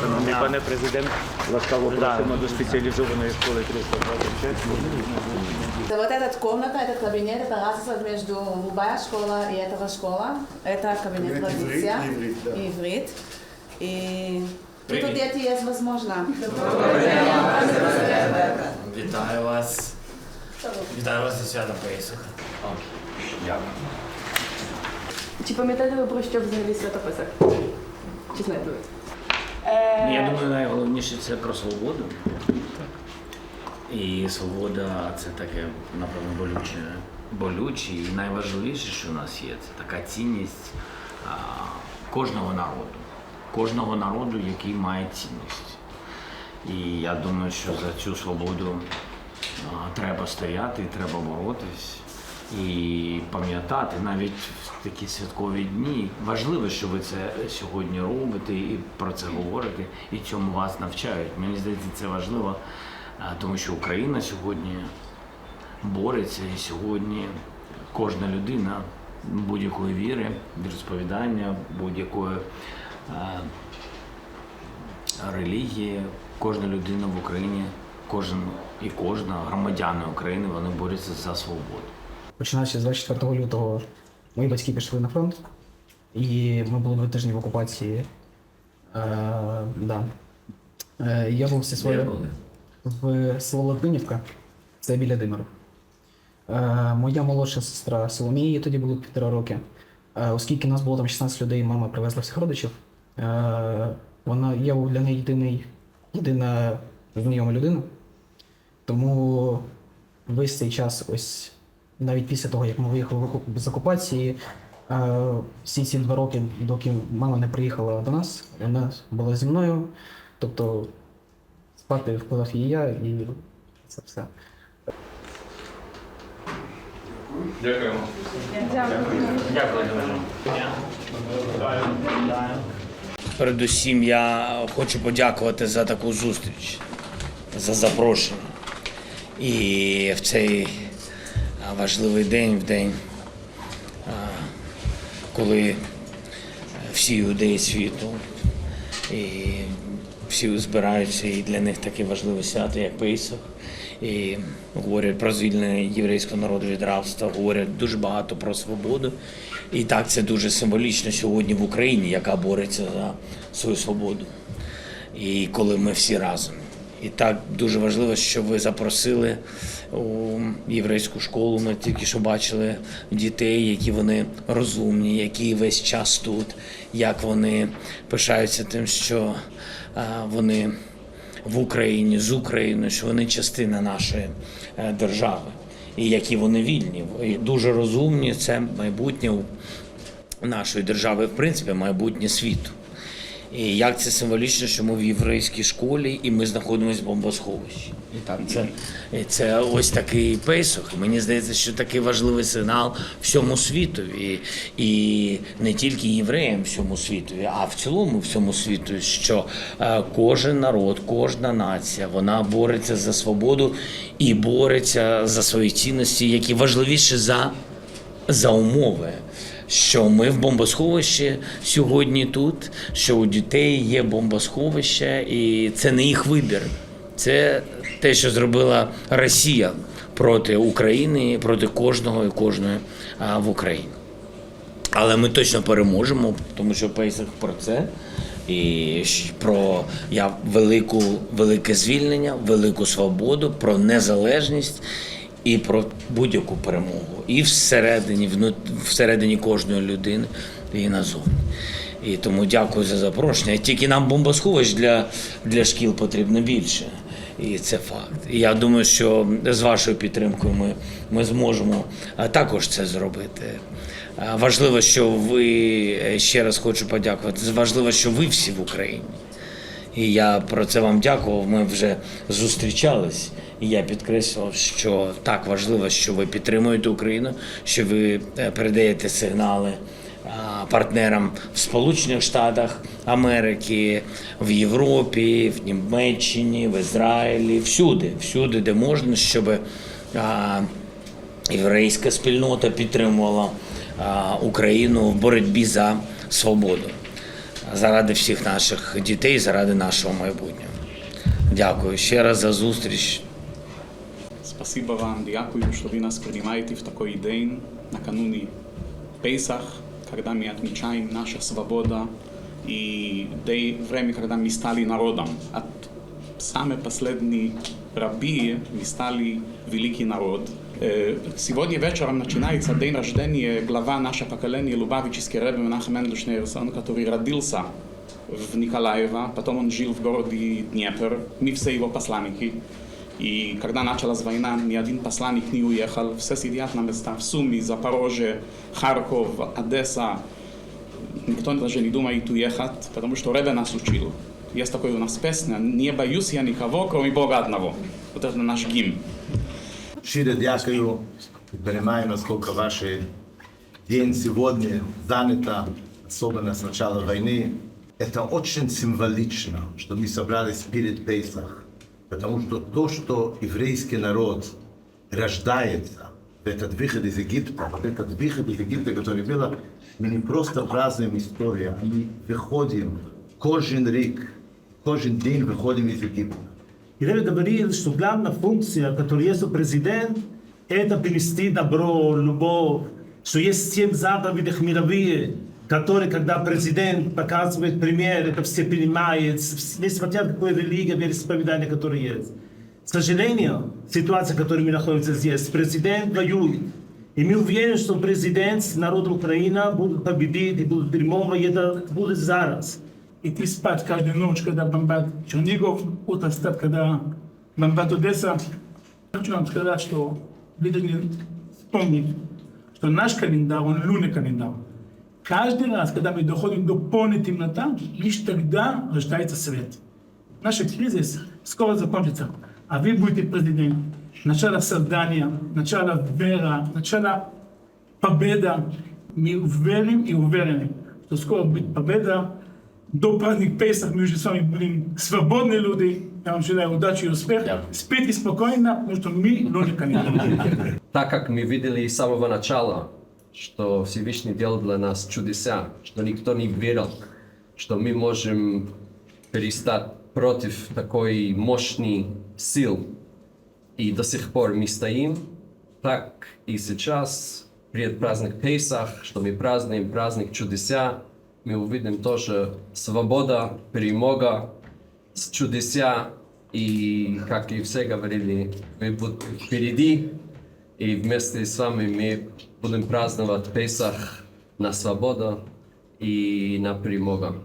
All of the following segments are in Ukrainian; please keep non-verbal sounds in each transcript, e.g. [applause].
Шановний пане президент, ласкаво просимо до спеціалізованої школи 326. Да вот эта комната, этот кабинет, это разница между любая школа и этого школа. Это кабинет Кабинет традиция. иврит, иврит, да. Иврит. И тут у дети есть возможно. Вітаю вас. Вітаю вас зі святом Пейсуха. Дякую. Чи пам'ятаєте ви про що взагалі святописок? Чи знаєте ви? Ну, Я думаю, найголовніше це про свободу. І свобода це таке, напевно, болюче. Болюче і найважливіше, що у нас є, це така цінність а, кожного народу. Кожного народу, який має цінність. І я думаю, що за цю свободу а, треба стояти, треба боротись і пам'ятати навіть в такі святкові дні. Важливо, що ви це сьогодні робите і про це говорите, і цьому вас навчають. Мені здається, це важливо, тому що Україна сьогодні бореться, і сьогодні кожна людина будь-якої віри, розповідання, будь-якої е, релігії, кожна людина в Україні, кожен і кожна громадяни України вони борються за свободу. Починаючи з 24 лютого, мої батьки пішли на фронт, і ми були два тижні в окупації. Е, да. е, я був зі своєю в село Латвинівка, це біля Димиру. Е, моя молодша сестра Соломія, їй тоді було півтора роки. Е, оскільки нас було там 16 людей, мама привезла всіх родичів. Е, вона, я був для неї єдиний, єдина знайома людина. Тому весь цей час, ось навіть після того, як ми виїхали з окупації, е, всі ці два роки, доки мама не приїхала до нас, вона була зі мною. Тобто спати вкладав її я і це все. Дякуємо. Дякую дуже. Передусім я хочу подякувати за таку зустріч, за запрошення. І в цей важливий день, в день, коли всі юдеї світу і всі збираються, і для них таке важливе свято, як Пейсах. І говорять про звільнення єврейського народу від рабства, говорять дуже багато про свободу. І так це дуже символічно сьогодні в Україні, яка бореться за свою свободу. І коли ми всі разом. І так дуже важливо, що ви запросили у єврейську школу. Ми тільки що бачили дітей, які вони розумні, які весь час тут, як вони пишаються тим, що вони в Україні з Україною, що вони частина нашої е, держави, і які вони вільні, і дуже розумні. Це майбутнє нашої держави, в принципі, майбутнє світу. І як це символічно, що ми в єврейській школі і ми знаходимося в бомбосховищі. І так це, і це ось такий пейсок. Мені здається, що такий важливий сигнал всьому світові, і не тільки євреям всьому світові, а в цілому всьому світу, що е, кожен народ, кожна нація, вона бореться за свободу і бореться за свої цінності, які важливіші за за умови, що ми в бомбосховищі сьогодні тут, що у дітей є бомбосховище, і це не їх вибір. Це те, що зробила Росія проти України, проти кожного і кожної в Україні. Але ми точно переможемо, тому що Пейсах про це. І про я велику, велике звільнення, велику свободу, про незалежність і про будь-яку перемогу. І всередині, всередині кожної людини, і назовні. І тому дякую за запрошення. Тільки нам бомбосховищ для, для шкіл потрібно більше. І це факт. І я думаю, що з вашою підтримкою ми, ми зможемо також це зробити. Важливо, що ви е, ще раз хочу подякувати. Важливо, що ви всі в Україні. І я про це вам дякував. Ми вже зустрічались. І я підкреслював, що так важливо, що ви підтримуєте Україну, що ви е, передаєте сигнали партнерам в Сполучених Штатах Америки, в Європі, в Німеччині, в Ізраїлі, всюди, всюди, де можна, щоб єврейська спільнота підтримувала Україну в боротьбі за свободу. заради всіх наших дітей, заради нашого майбутнього. Дякую ще раз за зустріч. Спасибо вам, дякую, что вы нас принимаете в такой день, накануне Песах, когда мы отмечаем наша свобода и день, время, когда мы стали народом. От самые последние раби мы стали великий народ. Э, Сегодня вечером начинается день рождения глава нашего поколения Лубавический Ребе Менахем Мендел Шнейрсон, который родился в Николаево, потом он жил в городе Днепр, мы все его посланники. И когда началась война, ни один посланник не уехал, все сидят на местах в Суми, Запорожье, Харьков, Одесса. Никто даже не думает уехать, потому что Ребе нас учил. Есть такой у нас песня «Не боюсь я никого, кроме Бога одного». Вот это наш гимн. Шире дякую и понимаю, насколько ваш день сегодня занято, особенно с начала войны. Это очень символично, что мы собрались перед Песах, потому что то, что еврейский народ рождается, этот выход из Египта, вот этот выход из Египта, который был, мы не просто празднуем историю, а мы выходим, каждый рик, каждый день выходим из Египта. И Ребе говорил, что главная функция, которую есть у президента, это принести добро, любовь, что есть семь заповедей мировые, которые, когда президент показывает пример, это все понимают, несмотря на какую религию, вероисповедание, которое есть. К сожалению, ситуация, в которой мы находимся здесь, президент воюет. И мы уверены, что президент, народ Украины будут победить и будут перемоги, и это будет зараз. идти спать каждую ночь, когда бомбят Чернигов, утро встать, когда бомбят Одесса. Хочу вам сказать, что вы должны вспомнить, что наш календарь, он лунный календарь. Каждый раз, когда мы доходим до полной темноты, лишь тогда рождается свет. Наша кризис скоро закончится, а вы будете президент. Начало создания, начало вера, начало победа. Мы верим и уверены, что скоро будет победа. До праздник Песах мы уже с вами будем свободные люди. Я вам желаю удачи и успеха. Спите спокойно, потому что мы люди календаря. [laughs] так как мы видели с самого начала, что Всевышний делал для нас чудеса, что никто не верил, что мы можем перестать против такой мощной сил, и до сих пор мы стоим, так и сейчас, перед праздник Песах, что мы празднуем праздник чудеса, мы увидим тоже свобода, перемога, с чудеса, и, как и все говорили, мы будем впереди, и вместе с вами мы будем праздновать Песах на свободу и на перемогу.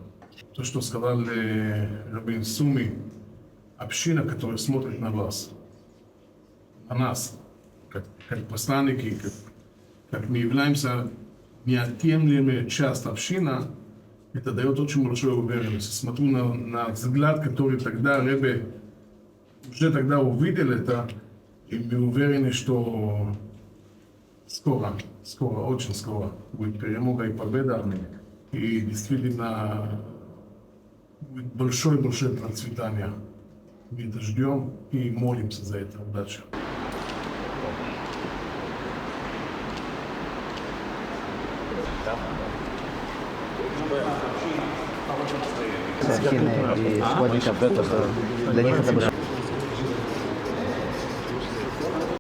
То, что сказал э, Рабин Суми, община, которая смотрит на вас, на нас, как, как посланники, как, как мы являемся неотъемлемой часть община, это дает очень большую уверенность. Смотрю на, на взгляд, который тогда Ребе уже тогда увидел это, и мы уверены, что скоро, скоро, очень скоро будет перемога и победа. И действительно будет большое-большое процветание. Мы это ждем и молимся за это. Удачи. Схины и школьников, для них это